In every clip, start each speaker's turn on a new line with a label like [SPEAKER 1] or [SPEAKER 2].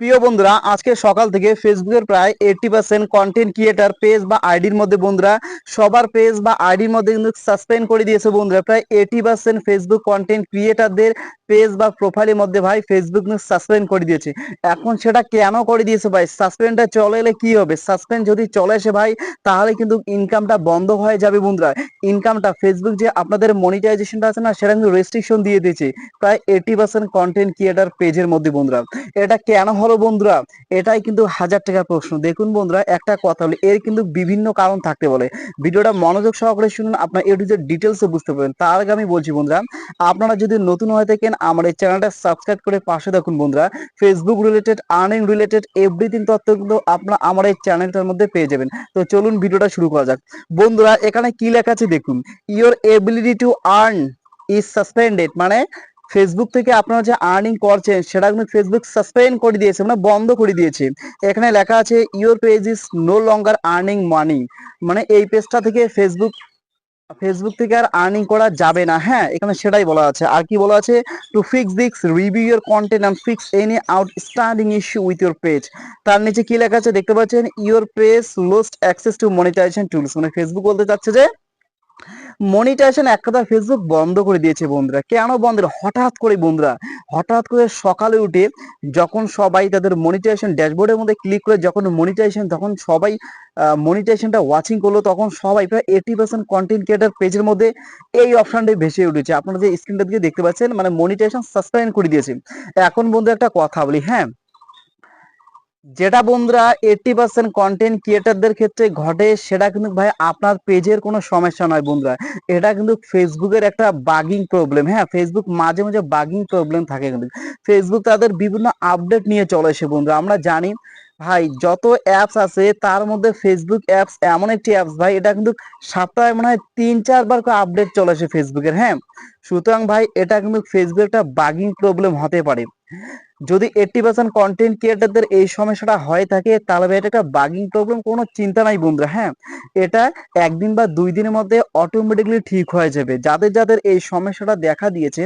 [SPEAKER 1] প্রিয় বন্ধুরা, আজকে সকাল থেকে ফেসবুকের প্রায় eighty percent content creator page বা আইডির মধ্যে বন্ধুরা, সবার পেজ বা আইডির মধ্যে কিন্তু সাসপেন্ড করে দিয়েছে বন্ধুরা। প্রায় এইটি পার্সেন্ট ফেসবুক কন্টেন্ট ক্রিয়েটারদের পেজ বা প্রোফাইলের মধ্যে ভাই ফেসবুক সাসপেন্ড করে দিয়েছে। এখন সেটা কেন করে দিয়েছে ভাই? সাসপেন্ডটা চলে এলে কি হবে? সাসপেন্ড যদি চলে আসে ভাই, তাহলে কিন্তু ইনকামটা বন্ধ হয়ে যাবে বন্ধুরা। ইনকামটা ফেসবুক যে আপনাদের মনিটাইজেশনটা আছে না, সেটা কিন্তু রেস্ট্রিকশন দিয়ে দিয়েছে। প্রায় এইটি পার্সেন্ট কন্টেন্ট ক্রিয়েটার পেজের মধ্যে বন্ধুরা। এটা কেন হলো বন্ধুরা, এটাই কিন্তু হাজার টাকার প্রশ্ন। দেখুন বন্ধুরা, একটা কথা হলো, এর কিন্তু বিভিন্ন কারণ থাকতে বলে। ভিডিওটা মনোযোগ সহকারে শুনুন, আপনার এটুজের ডিটেলসে বুঝতে পারবেন। তার আগে আমি বলছি বন্ধুরা, আপনারা যদি নতুন হয়ে থাকেন, আমার এই চ্যানেলটা সাবস্ক্রাইব করে পাশে দেখুন বন্ধুরা Facebook related earning related everything তথ্য কিন্তু আপনার আমার এই চ্যানেলটার মধ্যে পেয়ে যাবেন। তো চলুন ভিডিওটা শুরু করা যাক। বন্ধুরা, এখানে কি লেখা আছে দেখুন your ability to earn is suspended মানে ফেসবুক থেকে আপনারা যে আর্নিং করছেন, সেটা কিন্তু ফেসবুক সাসপেন্ড করে দিয়েছে মানে বন্ধ করে দিয়েছে। এখানে লেখা আছে your page is no longer earning money মানে এই পেজটা থেকে ফেসবুক ফেসবুক থেকে আর আর্নিং করা যাবে না। হ্যাঁ এখানে সেটাই বলা আছে। আর কি বলা আছে? To fix this review your content and fix any outstanding issue with your page তার নিচে কি লেখা আছে? দেখতে পাচ্ছেন your page lost access to monetization tools মানে ফেসবুক বলতে চাচ্ছে যে মনিটাইজেশন এক কথা ফেসবুক বন্ধ করে দিয়েছে বন্ধুরা। কেন বন্ধ? হঠাৎ করে বন্ধুরা, হঠাৎ করে সকালে উঠে যখন সবাই তাদের মনিটাইজেশন ড্যাশবোর্ডের মধ্যে ক্লিক করে যখন মনিটাইজেশন তখন সবাই মনিটাইজেশনটা ওয়াচিং করল, তখন সবাই প্রায় এইটি পার্সেন্ট কন্টেন্ট ক্রিয়েটার পেজের মধ্যে এই অপশনটাই ভেসে উঠেছে। আপনারা যে স্ক্রিনটা দিকে দেখতে পাচ্ছেন মানে মনিটাইজেশন সাসপেন্ড করে দিয়েছে। এখন বন্ধু একটা কথা বলি হ্যাঁ? যেটা বন্ধুরা এইটটি পার্সেন্ট কন্টেন্ট ক্রিয়েটারদের ক্ষেত্রে ঘটে, সেটা কিন্তু ভাই আপনার পেজের কোনো সমস্যা নয় বন্ধুরা। এটা কিন্তু ফেসবুকের একটা বাগিং প্রবলেম হ্যাঁ? ফেসবুক মাঝে মাঝে বাগিং প্রবলেম থাকে কিন্তু। ফেসবুক তাদের বিভিন্ন আপডেট নিয়ে চলে সে বন্ধুরা, আমরা জানি ভাই যত অ্যাপস আছে, তার মধ্যে ফেসবুক অ্যাপস এমন একটি অ্যাপস ভাই, এটা কিন্তু সপ্তাহে মনে হয় তিন চারবার করে আপডেট চলে আসে ফেসবুকের হ্যাঁ? সুতরাং ভাই এটা কিন্তু ফেসবুক একটা বাগিং প্রবলেম হতে পারে। যদি এইটটি পার্সেন্ট কন্টেন্ট ক্রিয়েটারদের এই সমস্যাটা হয়ে থাকে, তাহলে ভাই এটা একটা বাগিং প্রবলেম কোনো চিন্তা নাই বন্ধুরা হ্যাঁ? এটা একদিন বা দুই দিনের মধ্যে অটোমেটিকলি ঠিক হয়ে যাবে। যাদের যাদের এই সমস্যাটা দেখা দিয়েছে,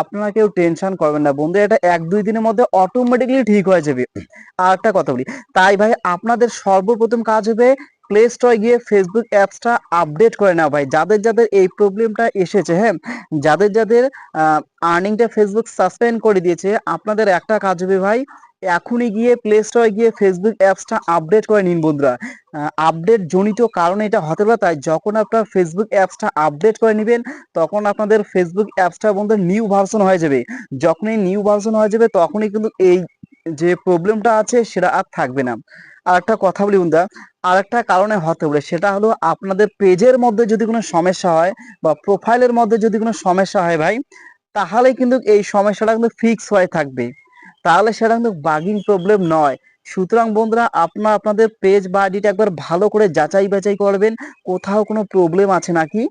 [SPEAKER 1] আপনারা কেউ টেনশন করবেন না বন্ধু, এটা এক দুই দিনের মধ্যে অটোমেটিকলি ঠিক হয়ে যাবে। আর একটা কথা বলি, তাই ভাই আপনাদের সর্বপ্রথম কাজ হবে প্লে স্টোরে গিয়ে ফেসবুক অ্যাপসটা আপডেট করে নাও ভাই। যাদের যাদের এই প্রবলেমটা এসেছে হ্যাঁ? যাদের যাদের আর্নিংটা ফেসবুক সাসপেন্ড করে দিয়েছে, আপনাদের একটা কাজ হবে ভাই, এখনই গিয়ে প্লে স্টোরে গিয়ে ফেসবুক অ্যাপসটা আপডেট করে নিন বন্ধুরা। আপডেট জনিত কারণে এটা হতে পারে, তাই যখন আপনার ফেসবুক অ্যাপসটা আপডেট করে নেবেন, তখন আপনাদের ফেসবুক অ্যাপসটা বন্ধু নিউ ভার্সন হয়ে যাবে। যখনই নিউ ভার্সন হয়ে যাবে, তখনই কিন্তু এই যে প্রবলেমটা আছে সেটা আর থাকবে না। আর একটা কথা বলি বন্ধুরা আর একটা কারণে হতে পারে, সেটা হলো আপনাদের পেজের মধ্যে যদি কোনো সমস্যা হয় বা প্রোফাইলের মধ্যে যদি কোনো সমস্যা হয় ভাই, তাহলে কিন্তু এই সমস্যাটা কিন্তু ফিক্স হয়ে থাকবে। তাহলে সেটা কিন্তু বাগিং প্রবলেম নয়। সুতরাং বন্ধুরা, আপনার আপনাদের পেজ বা আইডিটা একবার ভালো করে যাচাই বাছাই করবেন, কোথাও কোনো প্রবলেম আছে নাকি?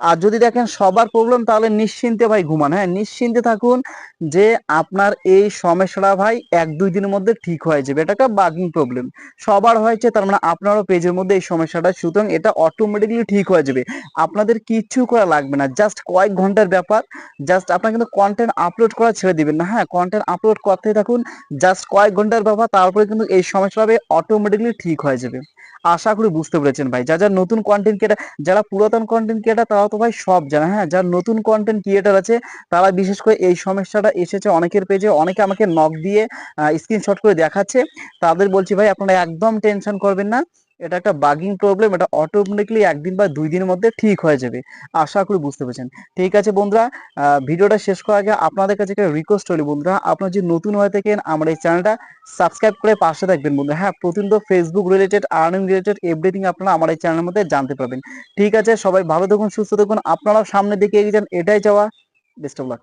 [SPEAKER 1] আর যদি দেখেন সবার প্রবলেম তাহলে নিশ্চিন্তে ভাই ঘুমান। হ্যাঁ নিশ্চিন্তে থাকুন যে আপনার এই সমস্যাটা ভাই এক দুই দিনের মধ্যে ঠিক হয়ে যাবে। এটা একটা বাগিং প্রবলেম সবার হয়েছে, তার মানে আপনারও পেজের মধ্যে এই সমস্যাটা। সুতরাং এটা অটোমেটিকলি ঠিক হয়ে যাবে। আপনাদের কিচ্ছু করা লাগবে না। জাস্ট কয়েক ঘণ্টার ব্যাপার। জাস্ট আপনার কিন্তু কন্টেন্ট আপলোড করা ছেড়ে দিবেন না। হ্যাঁ কন্টেন্ট আপলোড করতে থাকুন। জাস্ট কয়েক ঘণ্টার ব্যাপার, তারপরে কিন্তু এই সমস্যাটা অটোমেটিকলি ঠিক হয়ে যাবে। আশা করি বুঝতে পেরেছেন ভাই। যা যা নতুন কন্টেন্ট ক্রিয়েটার যারা পুরাতন কন্টেন্ট ক্রিয়েটার তারা তো ভাই সব জানে হ্যাঁ? যার নতুন কন্টেন্ট ক্রিয়েটার আছে, তারা বিশেষ করে এই সমস্যাটা এসেছে অনেকের পেজে অনেকে আমাকে নক দিয়ে স্ক্রিনশট করে দেখাচ্ছে। তাদের বলছি ভাই, আপনারা একদম টেনশন করবেন না। এটা একটা বাগিং প্রবলেম এটা অটোমেটিকলি একদিন বা দুই দিনের মধ্যে ঠিক হয়ে যাবে। আশা করি বুঝতে পেরেছেন। ঠিক আছে বন্ধুরা ভিডিওটা শেষ করার আগে আপনাদের কাছে একটা রিকোয়েস্ট হলি বন্ধুরা। আপনারা যদি নতুন হয়ে থাকেন, আমার এই চ্যানেলটা সাবস্ক্রাইব করে পাশে থাকবেন বন্ধুরা। হ্যাঁ প্রতিদিন তো Facebook related earning related everything আপনারা আমার এই চ্যানেলের মধ্যে জানতে পারবেন। ঠিক আছে, সবাই ভালো থাকুন, সুস্থ থাকুন। আপনারাও সামনের দিকে এগিয়ে যান, এটাই চাওয়া। Best of luck